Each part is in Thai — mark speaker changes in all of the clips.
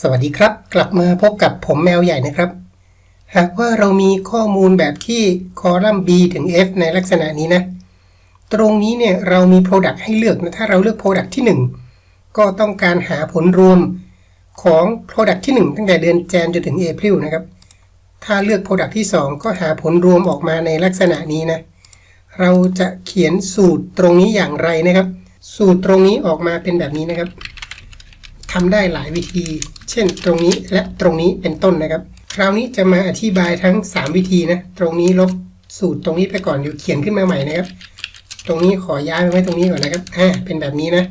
Speaker 1: สวัสดีครับ กลับมาพบกับผมแมวใหญ่นะครับ หากว่าเรามีข้อมูลแบบที่คอลัมน์ B ถึง F ในลักษณะนี้นะ ตรงนี้เนี่ยเรามี Product ให้เลือกนะ ถ้าเราเลือก Product ที่ 1 ก็ต้องการหาผลรวมของ Product ที่ 1 ตั้งแต่เดือนแจนจนถึง April นะครับ ถ้าเลือก Product ที่ 2 ก็หาผลรวมออกมาในลักษณะนี้นะ เราจะเขียนสูตรตรงนี้อย่างไรนะครับ สูตรตรงนี้ออกมาเป็นแบบนี้นะครับ ทำได้หลายวิธี เช่น ตรงนี้และตรงนี้เป็นต้นนะครับ คราวนี้จะมาอธิบายทั้ง 3 วิธีนะ ตรงนี้ลบสูตรตรงนี้ไปก่อนเดี๋ยวเขียนขึ้นมาใหม่นะครับ ตรงนี้ขอย้ายไปไว้ตรงนี้ก่อนนะครับอ่าเป็นแบบนี้นะ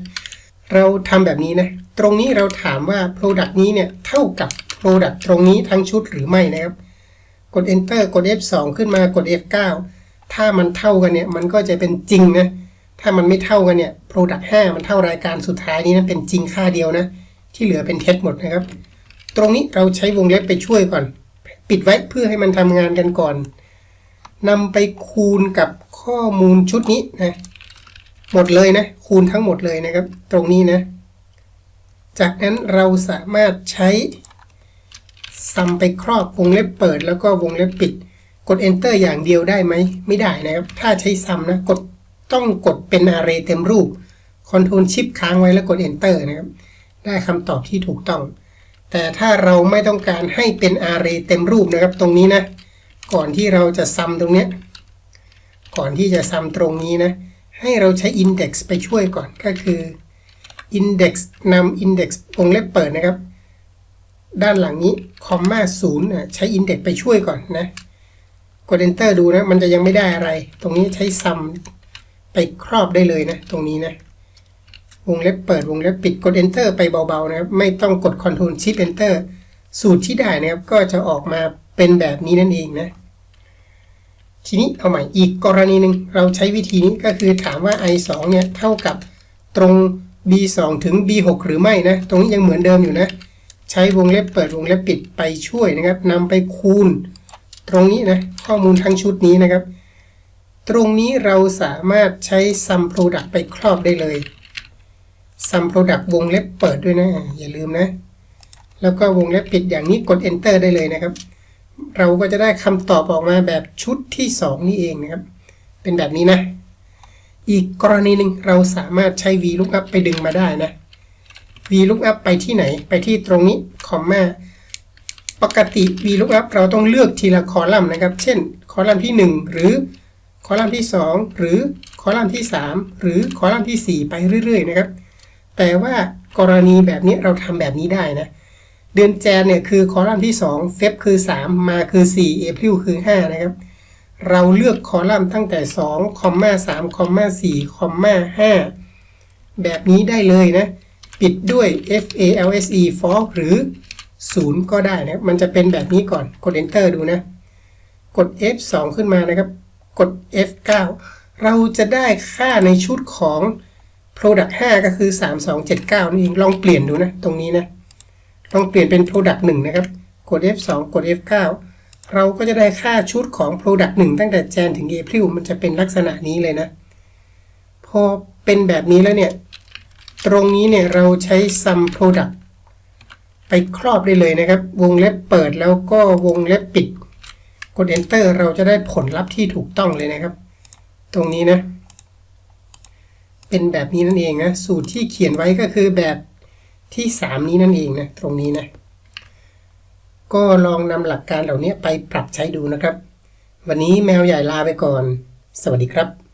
Speaker 1: เราทำแบบนี้นะ ตรงนี้เราถามว่า Product นี้เนี่ยเท่ากับ Product ตรงนี้ทั้งชุดหรือไม่นะครับ กด Enter กด F2 ขึ้นมากด F9 ถ้ามันเท่ากันเนี่ยมันก็จะเป็นจริงนะถ้ามันไม่เท่ากันเนี่ย Product 5 มันเท่ารายการสุดท้ายนี้นะเป็นจริงค่าเดียวนะ ที่เหลือเป็นเท็จหมดนะครับ ตรงนี้เราใช้วงเล็บไปช่วยก่อน ปิดไว้เพื่อให้มันทำงานกันก่อนนำไปคูณกับข้อมูลชุดนี้นะหมดเลยนะ คูณทั้งหมดเลยนะครับ ตรงนี้นะ จากนั้นเราสามารถใช้ซัมไปครอบวงเล็บเปิด แล้วก็วงเล็บปิด กด enter อย่างเดียวได้ไหม ไม่ได้นะครับ ถ้าใช้ซัมนะ กดต้องกดเป็น array เต็มรูป Ctrl Shift ค้างไว้แล้วกด enter นะครับ ได้คำตอบที่ถูกต้อง แต่ถ้าเราไม่ต้องการให้เป็น array เต็มรูปนะครับตรงนี้นะ ก่อนที่เราจะซัมตรงเนี้ยก่อนที่จะซัมตรงนี้นะ ให้เราใช้ index ไปช่วยก่อนก็คือ index นำ index วงเล็บเปิดนะครับ ด้านหลังนี้คอมมาศูนย์ใช้ index ไปช่วยก่อนนะกด enter ดูนะ มันจะยังไม่ได้อะไร ตรงนี้ใช้ sum ไปครอบได้เลยนะ ตรงนี้นะ วงเล็บเปิดวงเล็บปิดกด enter ไปเบาๆนะครับ ไม่ต้องกด Ctrl Shift Enter สูตรที่ได้นะครับ ก็จะออกมาเป็นแบบนี้นั่นเองนะ ทีนี้เอาใหม่อีกกรณีหนึ่งเราใช้วิธีนี้ก็คือถามว่า i 2 เนี่ยเท่ากับตรง b 2 ถึง b 6 หรือไม่นะ ตรงนี้ยังเหมือนเดิมอยู่นะ ใช้วงเล็บเปิดวงเล็บปิดไปช่วยนะครับนำไปคูณ ตรงนี้นะข้อมูลทั้งชุดนี้นะครับ ตรงนี้เราสามารถใช้ sum product ไปครอบได้เลย sum product วงเล็บเปิดด้วยนะ อย่าลืมนะ แล้วก็วงเล็บปิดอย่างนี้กด enter ได้เลยนะครับ เราก็จะได้คำตอบออกมาแบบชุดที่ 2 นี่เองนะครับ เป็นแบบนี้นะ อีกกรณีหนึ่งเราสามารถใช้ VLOOKUP ไปดึงมาได้นะ VLOOKUP ไปที่ไหน ไปที่ตรงนี้คอมมาปกติ VLOOKUP เราต้องเลือกทีละคอลัมน์นะครับ เช่น คอลัมน์ที่ 1 หรือคอลัมน์ที่ 2 หรือคอลัมน์ที่ 3 หรือคอลัมน์ที่ 4 ไปเรื่อย ๆ นะครับ แต่ว่ากรณีแบบนี้เราทำแบบนี้ได้นะ เดือนแจนเนี่ยคือคอลัมน์ที่ 2 เฟบคือ 3 มาคือ 4 เอพริลคือ 5 นะครับ เราเลือกคอลัมน์ตั้งแต่2คอมมา3คอมมา4คอมมา5แบบนี้ได้เลยนะ ปิดด้วย F A L S E for หรือ 0 ก็ได้นะ มันจะเป็นแบบนี้ก่อน กด enter ดูนะ กด F2 ขึ้นมานะครับ กด F9 เราจะได้ค่าในชุดของ Product 5 ก็คือ 3279 นี่เองลองเปลี่ยนดูนะ ตรงนี้นะ ลองเปลี่ยนเป็น Product 1 นะครับ กด F2 กด F9 เราก็จะได้ค่าชุดของ Product 1 ตั้งแต่แจนถึง April มันจะเป็นลักษณะนี้เลยนะ พอเป็นแบบนี้แล้วเนี่ย ตรงนี้เนี่ยเราใช้ sum product ไปครอบได้เลยนะครับ วงเล็บเปิดแล้วก็วงเล็บปิด กด enter เราจะได้ผลลัพธ์ที่ถูกต้องเลยนะครับ ตรงนี้นะ เป็นแบบนี้นั่นเองนะ สูตรที่เขียนไว้ก็คือแบบที่ 3 นี้นั่นเองนะ ตรงนี้นะ ก็ลองนำหลักการเหล่านี้ไปปรับใช้ดูนะครับ วันนี้แมวใหญ่ลาไปก่อน สวัสดีครับ